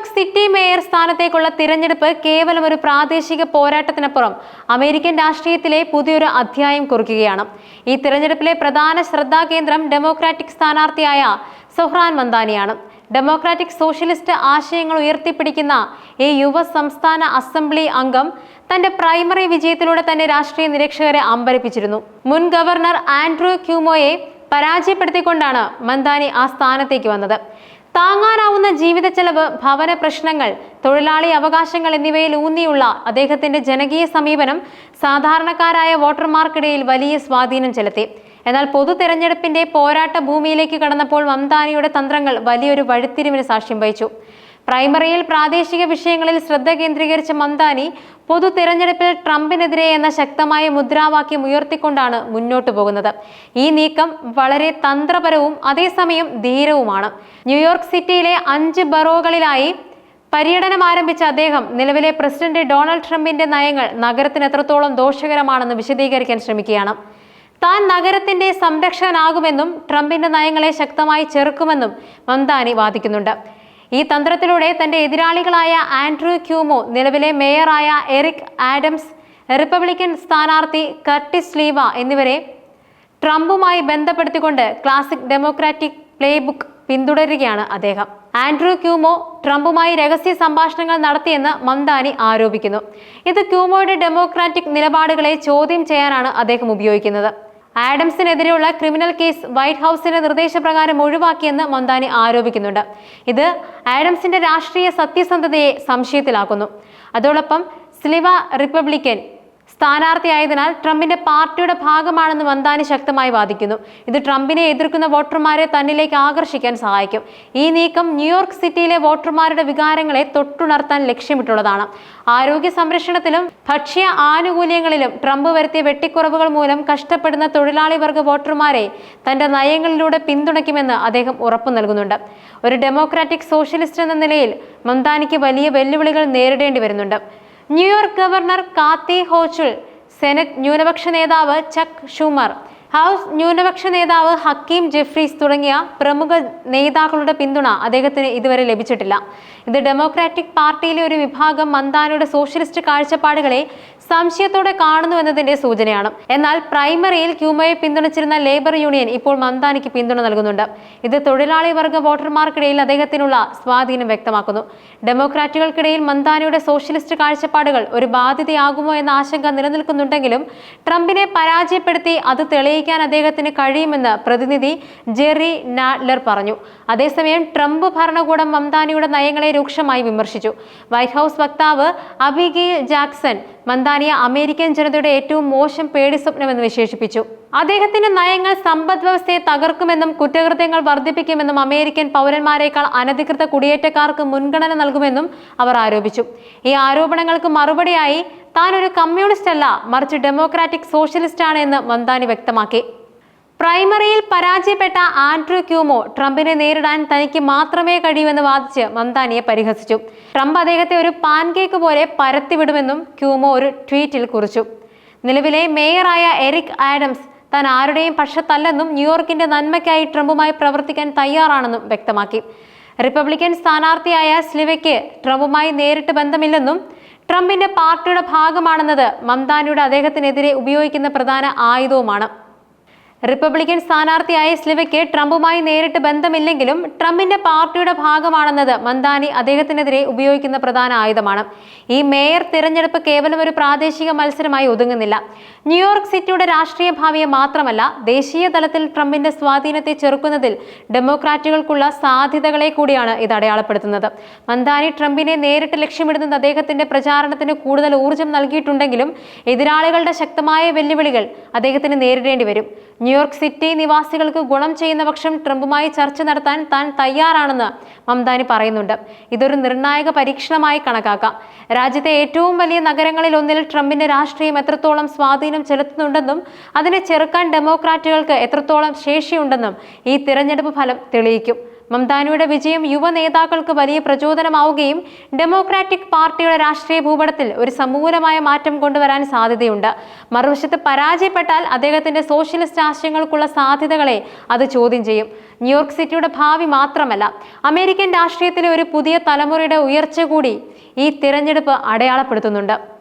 New York city mayor സ്ഥാനത്തേക്കുള്ള തിരഞ്ഞെടുപ്പ് കേവലം ഒരു പ്രാദേശിക പോരാട്ടത്തിനപ്പുറം അമേരിക്കൻ രാഷ്ട്രീയത്തിലെ പുതിയൊരു അധ്യായം കുറിക്കുകയാണ്. ഈ തിരഞ്ഞെടുപ്പിലെ പ്രധാന ശ്രദ്ധാകേന്ദ്രം ഡെമോക്രാറ്റിക് സ്ഥാനാർത്ഥിയായ സൊഹ്റാൻ മന്ദാനിയാണ്. ഡെമോക്രാറ്റിക് സോഷ്യലിസ്റ്റ് ആശയങ്ങൾ ഉയർത്തിപ്പിടിക്കുന്ന ഈ യുവ സംസ്ഥാന അസംബ്ലി അംഗം തന്റെ പ്രൈമറി വിജയത്തിലൂടെ തന്നെ രാഷ്ട്രീയ നിരീക്ഷകരെ അമ്പരപ്പിച്ചിരുന്നു. മുൻ ഗവർണർ ആൻഡ്രൂ ക്യൂമോയെ പരാജയപ്പെടുത്തിക്കൊണ്ടാണ് മന്ദാനി ആ സ്ഥാനത്തേക്ക് വന്നത്. താങ്ങാനാവുന്ന ജീവിത ചെലവ് ഭവന പ്രശ്നങ്ങൾ തൊഴിലാളി അവകാശങ്ങൾ എന്നിവയിൽ ഊന്നിയുള്ള അദ്ദേഹത്തിന്റെ ജനകീയ സമീപനം സാധാരണക്കാരായ വോട്ടർമാർക്കിടയിൽ വലിയ സ്വാധീനം ചെലുത്തി. എന്നാൽ പൊതു തെരഞ്ഞെടുപ്പിന്റെ പോരാട്ട ഭൂമിയിലേക്ക് കടന്നപ്പോൾ മംതാനിയുടെ തന്ത്രങ്ങൾ വലിയൊരു വഴിത്തിരിവിന് സാക്ഷ്യം വഹിച്ചു. പ്രൈമറിയിൽ പ്രാദേശിക വിഷയങ്ങളിൽ ശ്രദ്ധ കേന്ദ്രീകരിച്ച മന്ദാനി പൊതു തിരഞ്ഞെടുപ്പിൽ ട്രംപിനെതിരെ എന്ന ശക്തമായ മുദ്രാവാക്യം ഉയർത്തിക്കൊണ്ടാണ് മുന്നോട്ടു പോകുന്നത്. ഈ നീക്കം വളരെ തന്ത്രപരവും അതേസമയം ധീരവുമാണ്. ന്യൂയോർക്ക് സിറ്റിയിലെ അഞ്ച് ബറോകളിലായി പര്യടനം ആരംഭിച്ച അദ്ദേഹം നിലവിലെ പ്രസിഡന്റ് ഡൊണാൾഡ് ട്രംപിന്റെ നയങ്ങൾ നഗരത്തിന് എത്രത്തോളം ദോഷകരമാണെന്ന് വിശദീകരിക്കാൻ ശ്രമിക്കുകയാണ്. താൻ നഗരത്തിന്റെ സംരക്ഷകനാകുമെന്നും ട്രംപിന്റെ നയങ്ങളെ ശക്തമായി ചെറുക്കുമെന്നും മന്ദാനി വാദിക്കുന്നുണ്ട്. ഈ തന്ത്രത്തിലൂടെ തന്റെ എതിരാളികളായ ആൻഡ്രൂ ക്യൂമോ നിലവിലെ മേയറായ എറിക് ആഡംസ് റിപ്പബ്ലിക്കൻ സ്ഥാനാർത്ഥി കർട്ടിസ് ലീവ എന്നിവരെ ട്രംപുമായി ബന്ധപ്പെടുത്തിക്കൊണ്ട് ക്ലാസിക് ഡെമോക്രാറ്റിക് പ്ലേ ബുക്ക് പിന്തുടരുകയാണ് അദ്ദേഹം. ആൻഡ്രൂ ക്യൂമോ ട്രംപുമായി രഹസ്യ സംഭാഷണങ്ങൾ നടത്തിയെന്ന് മംദാനി ആരോപിക്കുന്നു. ഇത് ക്യൂമോയുടെ ഡെമോക്രാറ്റിക് നിലപാടുകളെ ചോദ്യം ചെയ്യാനാണ് അദ്ദേഹം ഉപയോഗിക്കുന്നത്. ആഡംസിനെതിരെയുള്ള ക്രിമിനൽ കേസ് വൈറ്റ് ഹൗസിന്റെ നിർദ്ദേശപ്രകാരം ഒഴിവാക്കിയെന്ന് മന്ദാനി ആരോപിക്കുന്നുണ്ട്. ഇത് ആഡംസിന്റെ രാഷ്ട്രീയ സത്യസന്ധതയെ സംശയത്തിലാക്കുന്നു. അതോടൊപ്പം സ്ലിവ റിപ്പബ്ലിക്കൻ സ്ഥാനാർത്ഥിയായതിനാൽ ട്രംപിന്റെ പാർട്ടിയുടെ ഭാഗമാണെന്ന് മന്ദാനി ശക്തമായി വാദിക്കുന്നു. ഇത് ട്രംപിനെ എതിർക്കുന്ന വോട്ടർമാരെ തന്നിലേക്ക് ആകർഷിക്കാൻ സഹായിക്കും. ഈ നീക്കം ന്യൂയോർക്ക് സിറ്റിയിലെ വോട്ടർമാരുടെ വികാരങ്ങളെ തൊട്ടുണർത്താൻ ലക്ഷ്യമിട്ടുള്ളതാണ്. ആരോഗ്യ സംരക്ഷണത്തിലും ഭക്ഷ്യ ആനുകൂല്യങ്ങളിലും ട്രംപ് വരുത്തിയ വെട്ടിക്കുറവുകൾ മൂലം കഷ്ടപ്പെടുന്ന തൊഴിലാളി വർഗ വോട്ടർമാരെ തന്റെ നയങ്ങളിലൂടെ പിന്തുണയ്ക്കുമെന്ന് അദ്ദേഹം ഉറപ്പു നൽകുന്നുണ്ട്. ഒരു ഡെമോക്രാറ്റിക് സോഷ്യലിസ്റ്റ് എന്ന നിലയിൽ മംദാനിക്ക് വലിയ വെല്ലുവിളികൾ നേരിടേണ്ടി വരുന്നുണ്ട്. New York governor Kathy Hochul senate ന്യൂനപക്ഷ നേതാവ് ചക്ക് ഷൂമർ ഹൗസ് ന്യൂനപക്ഷ നേതാവ് ഹക്കീം ജെഫ്രീസ് തുടങ്ങിയ പ്രമുഖ നേതാക്കളുടെ പിന്തുണ അദ്ദേഹത്തിന് ഇതുവരെ ലഭിച്ചിട്ടില്ല. ഇത് ഡെമോക്രാറ്റിക് പാർട്ടിയിലെ ഒരു വിഭാഗം മന്ദാനയുടെ സോഷ്യലിസ്റ്റ് കാഴ്ചപ്പാടുകളെ സംശയത്തോടെ കാണുന്നു എന്നതിന്റെ സൂചനയാണ്. എന്നാൽ പ്രൈമറിയിൽ ക്യൂമയെ പിന്തുണച്ചിരുന്ന ലേബർ യൂണിയൻ ഇപ്പോൾ മന്ദാനയ്ക്ക് പിന്തുണ നൽകുന്നുണ്ട്. ഇത് തൊഴിലാളി വർഗ വോട്ടർമാർക്കിടയിൽ അദ്ദേഹത്തിനുള്ള സ്വാധീനം വ്യക്തമാക്കുന്നു. ഡെമോക്രാറ്റുകൾക്കിടയിൽ മന്ദാനയുടെ സോഷ്യലിസ്റ്റ് കാഴ്ചപ്പാടുകൾ ഒരു ബാധ്യതയാകുമോ എന്ന ആശങ്ക നിലനിൽക്കുന്നുണ്ടെങ്കിലും ട്രംപിനെ പരാജയപ്പെടുത്തി അത് തെളിയിക്കാൻ അദ്ദേഹത്തിന് കഴിയുമെന്ന് പ്രതിനിധി ജെറി നാഡ്ലർ പറഞ്ഞു. അതേസമയം ട്രംപ് ഭരണകൂടം മംദാനിയുടെ നയങ്ങളെ രൂക്ഷമായി വിമർശിച്ചു. വൈറ്റ് ഹൗസ് വക്താവ് അബിഗെയിൽ ജാക്സൺ മന്ദാനിയ അമേരിക്കൻ ജനതയുടെ ഏറ്റവും മോശം പേടി സ്വപ്നമെന്ന് വിശേഷിപ്പിച്ചു. അദ്ദേഹത്തിന്റെ നയങ്ങൾ സമ്പദ് വ്യവസ്ഥയെ തകർക്കുമെന്നും കുറ്റകൃത്യങ്ങൾ വർദ്ധിപ്പിക്കുമെന്നും അമേരിക്കൻ പൗരന്മാരെക്കാൾ അനധികൃത കുടിയേറ്റക്കാർക്ക് മുൻഗണന നൽകുമെന്നും അവർ ആരോപിച്ചു. ഈ ആരോപണങ്ങൾക്ക് മറുപടിയായി താൻ ഒരു കമ്മ്യൂണിസ്റ്റ് അല്ല മറിച്ച് ഡെമോക്രാറ്റിക് സോഷ്യലിസ്റ്റ് ആണ് എന്ന് മന്ദാനി വ്യക്തമാക്കി. പ്രൈമറിയിൽ പരാജയപ്പെട്ട ആൻഡ്രൂ ക്യൂമോ ട്രംപിനെ നേരിടാൻ തനിക്ക് മാത്രമേ കഴിയൂവെന്ന് വാദിച്ച് മന്ദാനിയെ പരിഹസിച്ചു. ട്രംപ് അദ്ദേഹത്തെ ഒരു പാൻകേക്ക് പോലെ പരത്തിവിടുമെന്നും ക്യൂമോ ഒരു ട്വീറ്റിൽ കുറിച്ചു. നിലവിലെ മേയറായ എറിക് ആഡംസ് താൻ ആരുടെയും പക്ഷത്തല്ലെന്നും ന്യൂയോർക്കിന്റെ നന്മയ്ക്കായി ട്രംപുമായി പ്രവർത്തിക്കാൻ തയ്യാറാണെന്നും വ്യക്തമാക്കി. റിപ്പബ്ലിക്കൻ സ്ഥാനാർത്ഥിയായ സ്ലിവയ്ക്ക് ട്രംപുമായി നേരിട്ട് ബന്ധമില്ലെന്നും ട്രംപിന്റെ പാർട്ടിയുടെ ഭാഗമാണെന്നത് മംതാനിയുടെ അദ്ദേഹത്തിനെതിരെ ഉപയോഗിക്കുന്ന പ്രധാന ആയുധവുമാണ്. റിപ്പബ്ലിക്കൻ സ്ഥാനാർത്ഥിയായ സ്ലിവയ്ക്ക് ട്രംപുമായി നേരിട്ട് ബന്ധമില്ലെങ്കിലും ട്രംപിന്റെ പാർട്ടിയുടെ ഭാഗമാണെന്നത് മന്ദാനി അദ്ദേഹത്തിനെതിരെ ഉപയോഗിക്കുന്ന പ്രധാന ആയുധമാണ്. ഈ മേയർ തിരഞ്ഞെടുപ്പ് കേവലം ഒരു പ്രാദേശിക മത്സരമായി ഒതുങ്ങുന്നില്ല. ന്യൂയോർക്ക് സിറ്റിയുടെ രാഷ്ട്രീയ ഭാവിയെ മാത്രമല്ല ദേശീയ തലത്തിൽ ട്രംപിന്റെ സ്വാധീനത്തെ ചെറുക്കുന്നതിൽ ഡെമോക്രാറ്റുകൾക്കുള്ള സാധ്യതകളെ കൂടിയാണ് ഇത് അടയാളപ്പെടുത്തുന്നത്. മന്ദാനി ട്രംപിനെ നേരിട്ട് ലക്ഷ്യമിടുന്നത് അദ്ദേഹത്തിന്റെ പ്രചാരണത്തിന് കൂടുതൽ ഊർജം നൽകിയിട്ടുണ്ടെങ്കിലും എതിരാളികളുടെ ശക്തമായ വെല്ലുവിളികൾ അദ്ദേഹത്തിന് നേരിടേണ്ടി വരും. ന്യൂയോർക്ക് സിറ്റി നിവാസികൾക്ക് ഗുണം ചെയ്യുന്ന പക്ഷം ട്രംപുമായി ചർച്ച നടത്താൻ താൻ തയ്യാറാണെന്ന് മംദാനി പറയുന്നുണ്ട്. ഇതൊരു നിർണായക പരീക്ഷണമായി കണക്കാക്കാം. രാജ്യത്തെ ഏറ്റവും വലിയ നഗരങ്ങളിൽ ഒന്നിൽ ട്രംപിന്റെ രാഷ്ട്രീയം എത്രത്തോളം സ്വാധീനം ചെലുത്തുന്നുണ്ടെന്നും അതിനെ ചെറുക്കാൻ ഡെമോക്രാറ്റുകൾക്ക് എത്രത്തോളം ശേഷിയുണ്ടെന്നും ഈ തിരഞ്ഞെടുപ്പ് ഫലം തെളിയിക്കും. മംതാനിയുടെ വിജയം യുവ നേതാക്കൾക്ക് വലിയ പ്രചോദനമാവുകയും ഡെമോക്രാറ്റിക് പാർട്ടിയുടെ രാഷ്ട്രീയ ഭൂപടത്തിൽ ഒരു സമൂലമായ മാറ്റം കൊണ്ടുവരാൻ സാധ്യതയുണ്ട്. മറുവശത്ത് പരാജയപ്പെട്ടാൽ അദ്ദേഹത്തിന്റെ സോഷ്യലിസ്റ്റ് ആശയങ്ങൾക്കുള്ള സാധ്യതകളെ അത് ചോദ്യം ചെയ്യും. ന്യൂയോർക്ക് സിറ്റിയുടെ ഭാവി മാത്രമല്ല അമേരിക്കൻ രാഷ്ട്രീയത്തിലെ ഒരു പുതിയ തലമുറയുടെ ഉയർച്ച കൂടി ഈ തിരഞ്ഞെടുപ്പ് അടയാളപ്പെടുത്തുന്നുണ്ട്.